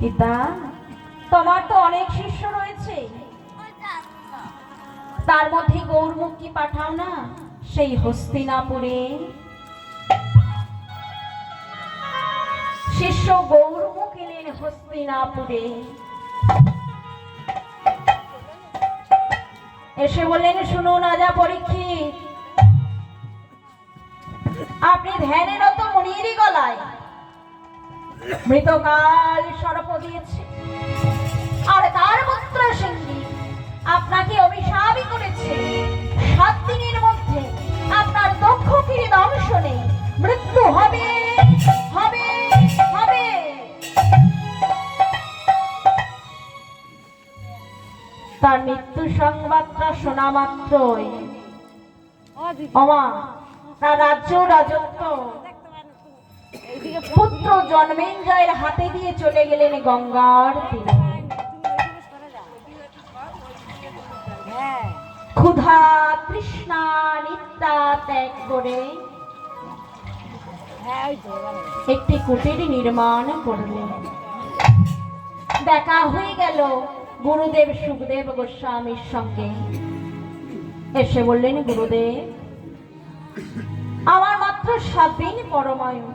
পিতা, তোমার তো অনেক শিষ্য রয়েছে। তার মধ্যে গৌরমুখী পাঠাও না, সেই হস্তিনাপুরে শিষ্য গৌরমুখ এলেন হস্তিনাপুরে এসে বললেন, শুনুন রাজা পরীক্ষিত, আপনি ধ্যানেরত মনিরই গলায় মৃতকাল সর্প দিয়েছে। আর তার পুত্র সিংহী আপনাকে অভিশাপই করেছে। সাত দিনের মধ্যে আপনার দক্ষ তীরে দংশনে মৃত্যু হবে হবে হবে। তার মৃত্যু সংবাদটা শোনা মাত্রই। অমা তার রাজ্য রাজত্ব। পুত্র জন্মেঞ্জয়ের হাতে দিয়ে চলে গেলেন গঙ্গার তীরে। ক্ষুধা তৃষ্ণা নিত্যা ত্যাগ করে একটি কুটির নির্মাণ করলেন। দেখা হয়ে গেল গুরুদেব সুখদেব গোস্বামীর সঙ্গে। এসে বললেন, গুরুদেব, আমার মাত্র সাত দিন পরমায়ু।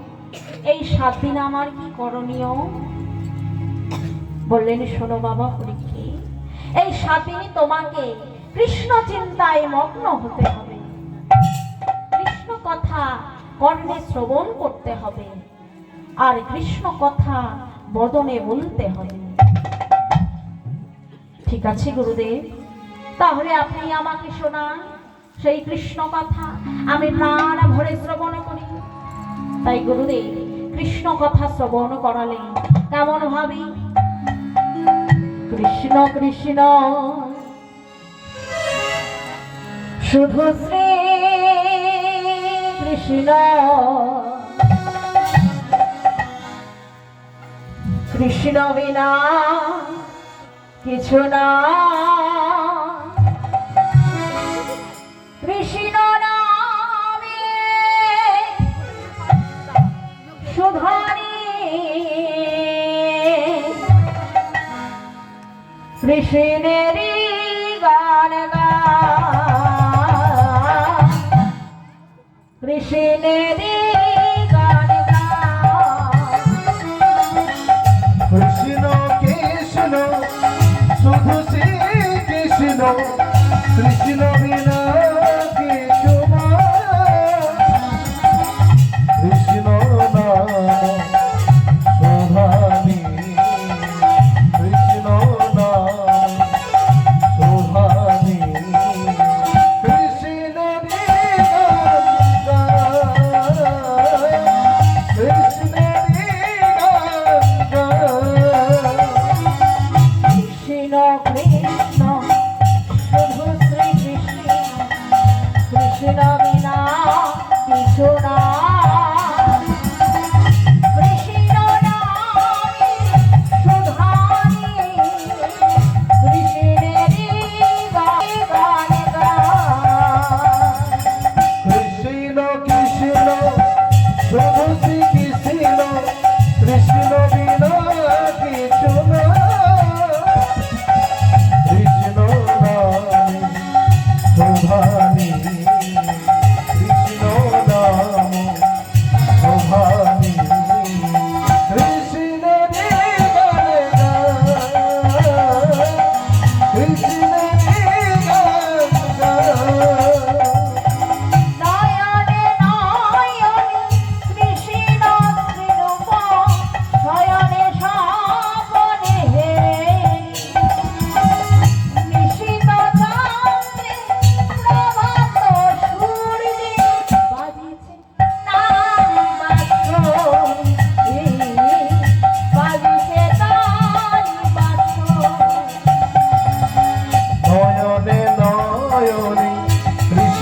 এই সাত দিন আমার কি করণীয়? বললেন, শোনো বাবা পরীক্ষী এই সাত দিনই তোমাকে কৃষ্ণ চিন্তায় মগ্ন হতে হবে। কৃষ্ণ কথা কর্ণে শ্রবণ করতে হবে। আর কৃষ্ণ কথা বদনে বলতে হবে। ঠিক আছে, গুরুদেব। তাহলে আপনি আমাকে শোনান সেই কৃষ্ণ কথা। আমি প্রাণ ভরে শ্রবণ তাই গুরুদেব কৃষ্ণ কথা শ্রবণ করালেন। কেমন ভাবি? কৃষ্ণ কৃষ্ণ। শুধু শ্রী কৃষ্ণ। কৃষ্ণ বিনা কিছু না। কৃষ্ণেরই গান গা কৃষ্ণেরই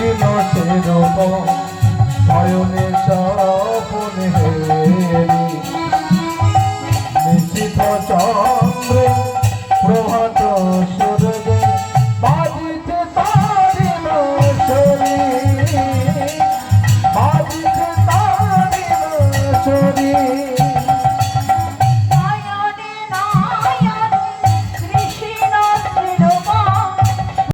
কৃষ্ণ সেরকম নয়নে স্বপনে হেরি। চন্দ্রে প্রভাত